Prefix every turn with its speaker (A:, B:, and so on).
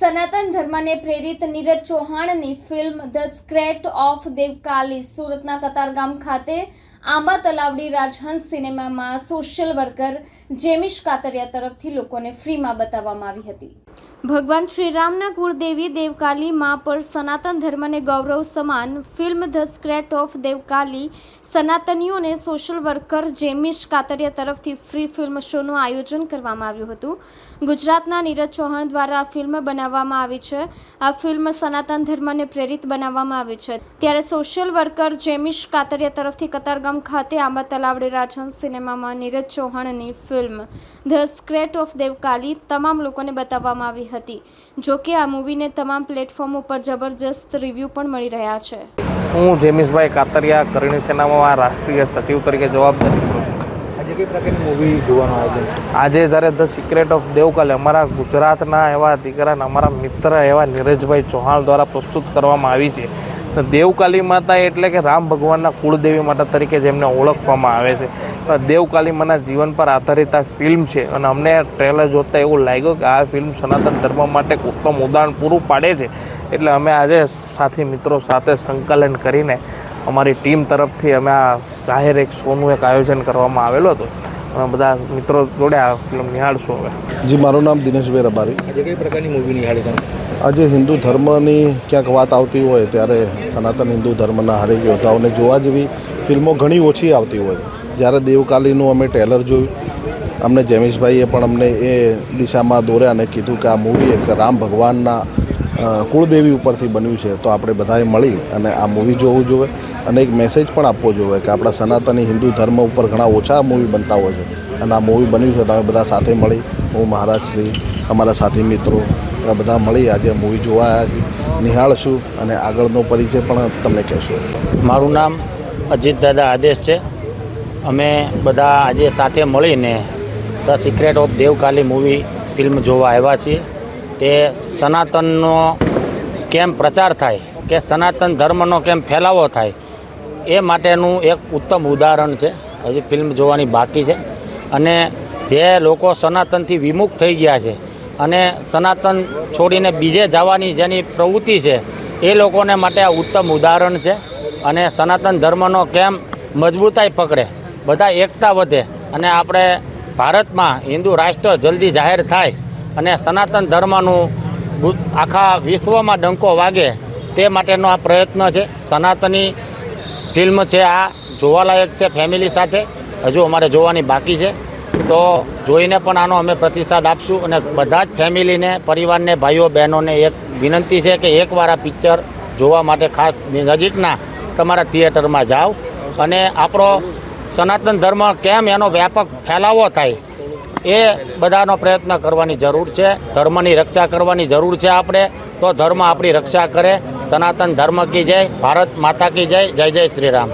A: સનાતન ધર્મને પ્રેરિત Neeraj ચૌહાણની film the secret of Devkali સુરતના કતારગામ ખાતે આંબા તલાવડી રાજહંસ સિનેમામાં સોશિયલ વર્કર જેમિશ કાતરિયા તરફથી લોકોને ફ્રીમાં બતાવવામાં આવી હતી. ભગવાન શ્રીરામના કુળદેવી દેવકાલી માં પર સનાતન ધર્મને ગૌરવ સમાન film the secret of Devkali સનાતનીઓને social worker Jemish Katariya તરફથી ફ્રી ફિલ્મ શોનું આયોજન કરવામાં આવ્યું હતું. ગુજરાતના નીરજ ચૌહાણ દ્વારા આ ફિલ્મ બનાવવામાં આવી છે. આ ફિલ્મ સનાતન ધર્મને પ્રેરિત બનાવવામાં આવી છે. ત્યારે સોશિયલ વર્કર જેમિશ કાતરિયા તરફથી કતારગામ ખાતે આંબા તલાવડી રાજહંસ સિનેમામાં Neeraj ચૌહાણની film the secret of Devkali તમામ લોકોને બતાવવામાં આવી હતી. જો કે આ મૂવીને તમામ પ્લેટફોર્મ ઉપર જબરજસ્ત રિવ્યૂ પણ મળી રહ્યા છે.
B: હું જેમિસભાઈ કાતરિયા કરણી સેનામાં રાષ્ટ્રીય સચિવ તરીકે જવાબદારી
C: આજે કઈ પ્રકારની મૂવી જોવાનું આયોજન છે?
B: આજે જ્યારે ધ સિક્રેટ ઓફ દેવકલ અમારા ગુજરાતના એવા દીકરા અમારા મિત્ર એવા નીરજભાઈ ચૌહાણ દ્વારા પ્રસ્તુત કરવામાં આવી છે. દેવકાલી માતા એટલે કે રામ ભગવાનના કુળદેવી માતા તરીકે જેમને ઓળખવામાં આવે છે. દેવકાલી માના જીવન પર આધારિત આ ફિલ્મ છે અને અમને ટ્રેલર જોતાં એવું લાગ્યું કે આ ફિલ્મ સનાતન ધર્મ માટે ઉત્તમ ઉદાહરણ પૂરું પાડે છે. એટલે અમે આજે સાથી મિત્રો સાથે સંકલન કરીને અમારી ટીમ તરફથી અમે આ જાહેર એક શોનું એક આયોજન કરવામાં આવેલું હતું. બધા મિત્રો જોડે ફિલ્મ નિહાળશું હવે.
D: જી મારું નામ દિનેશભાઈ રબારી.
C: આજે કઈ પ્રકારની મૂવી નિહાળી તમે?
D: આજે હિન્દુ ધર્મની ક્યાંક વાત આવતી હોય ત્યારે સનાતન હિન્દુ ધર્મના હરેક યોદ્ધાઓને જોવા જેવી ફિલ્મો ઘણી ઓછી આવતી હોય. જ્યારે દેવકાલીનું અમે ટેલર જોયું. અમને જેમિશભાઈએ પણ અમને એ દિશામાં દોર્યા અને કીધું કે આ મૂવી એક રામ ભગવાનના કુળદેવી ઉપરથી બન્યું છે. તો આપણે બધાએ મળી અને આ મૂવી જોવું જોઈએ અને એક મેસેજ પણ આપવો જોઈએ કે આપણા સનાતની હિન્દુ ધર્મ ઉપર ઘણા ઓછા મૂવી બનતા હોય છે. અને આ મૂવી બન્યું છે તો અમે બધા સાથે મળી. હું મહારાજ શ્રી, અમારા સાથી મિત્રો બધા મળી આજે મૂવી જોવા આવ્યા છીએ. નિહાળશું અને આગળનો પરિચય પણ તમને કહેશું.
E: મારું નામ અજીત દાદા આદેશ છે. અમે બધા આજે સાથે મળીને the secret of Devkali movie film જોવા આવ્યા છીએ તે સનાતનનો કેમ પ્રચાર થાય, કે સનાતન ધર્મનો કેમ ફેલાવો થાય એ માટેનું એક ઉત્તમ ઉદાહરણ છે. હજી ફિલ્મ જોવાની બાકી છે. અને જે લોકો સનાતનથી વિમુખ થઈ ગયા છે અને સનાતન છોડીને બીજે જવાની જેની પ્રવૃત્તિ છે, એ લોકોને માટે આ ઉત્તમ ઉદાહરણ છે. અને સનાતન ધર્મનો કેમ મજબૂતાઈ પકડે? બધા એકતા વધે અને આપણે ભારતમાં હિન્દુ રાષ્ટ્ર જલ્દી જાહેર થાય અને સનાતન ધર્મનું આખા વિશ્વમાં ડંકો વાગે તે માટેનો આ પ્રયત્ન છે. સનાતની ફિલ્મ છે આ જોવાલાયક છે ફેમિલી સાથે. હજુ અમારે જોવાની બાકી છે. તો જોઈને પણ આનો અમે પ્રતિસાદ આપશું અને બધા જ ફેમિલીને, પરિવારને, ભાઈઓ, બહેનોને એક વિનંતી છે કે એકવાર આ પિક્ચર જોવા માટે ખાસ નજીકના તમારા થિયેટરમાં જાઓ. અને આપણો સનાતન ધર્મ કેમ એનો વ્યાપક ફેલાવો થાય એ બધાનો પ્રયત્ન કરવાની જરૂર છે. ધર્મની રક્ષા કરવાની જરૂર છે આપણે. તો ધર્મ આપણી રક્ષા કરે. સનાતન ધર્મ કી જય ભારત માતા કી જય જય જય શ્રી રામ.